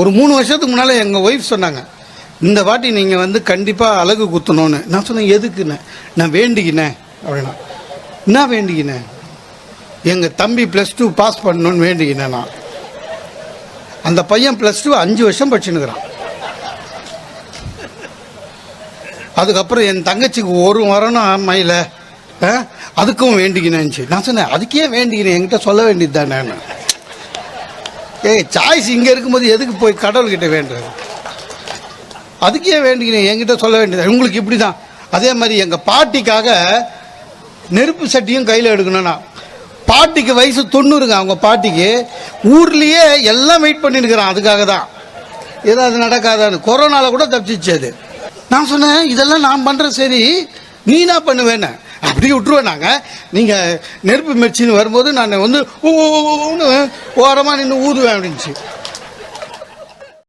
ஒரு மூணு வருஷத்துக்கு முன்னால் எங்கள் ஒய்ஃப் சொன்னாங்க இந்த வாட்டி நீங்கள் வந்து கண்டிப்பாக அழகு குத்தணும்னு. நான் சொன்னேன் எதுக்குண்ணே நான் வேண்டிக்கினேன். அப்படின்னா என்ன வேண்டிக்கினேன்? எங்கள் தம்பி ப்ளஸ் டூ பாஸ் பண்ணணும்னு வேண்டிக்கினேன் நான். அந்த பையன் ப்ளஸ் டூ அஞ்சு வருஷம் படிச்சுன்னுக்குறான். அதுக்கப்புறம் என் தங்கச்சிக்கு ஒரு வரணும் ஆமையில் அதுக்கும் வேண்டிக்கினேன்ச்சு நான் சொன்னேன் அதுக்கே வேண்டிக்கினேன் என்கிட்ட சொல்ல வேண்டியது தானே ஏய் சாய்ஸ் இங்கே இருக்கும்போது எதுக்கு போய் கடவுள்கிட்ட வேண்டுறது? அதுக்கே வேண்டிக்கினேன் என்கிட்ட சொல்ல வேண்டியது. உங்களுக்கு இப்படி தான் அதே மாதிரி எங்கள் பாட்டிக்காக நெருப்பு சட்டியும் கையில் எடுக்கணும்னா பாட்டிக்கு வயசு தொண்ணூறுங்க அவங்க பாட்டிக்கு. ஊர்லேயே எல்லாம் வெயிட் பண்ணிருக்கிறான் அதுக்காக தான். ஏதாவது நடக்காதான்னு. கொரோனாவில் கூட தப்பிச்சிச்சு அது. நான் சொன்னேன் இதெல்லாம் நான் பண்ணுறேன் சரி நீ என்ன பண்ணுவேன்னு? அப்படியே விட்டுருவேன் நாங்கள் நீங்கள் நெருப்பு மிர்ச்சின்னு வரும்போது நான் வந்து ஊன்னு ஓரமாக நின்று ஊதுவேன் அப்படின்ச்சு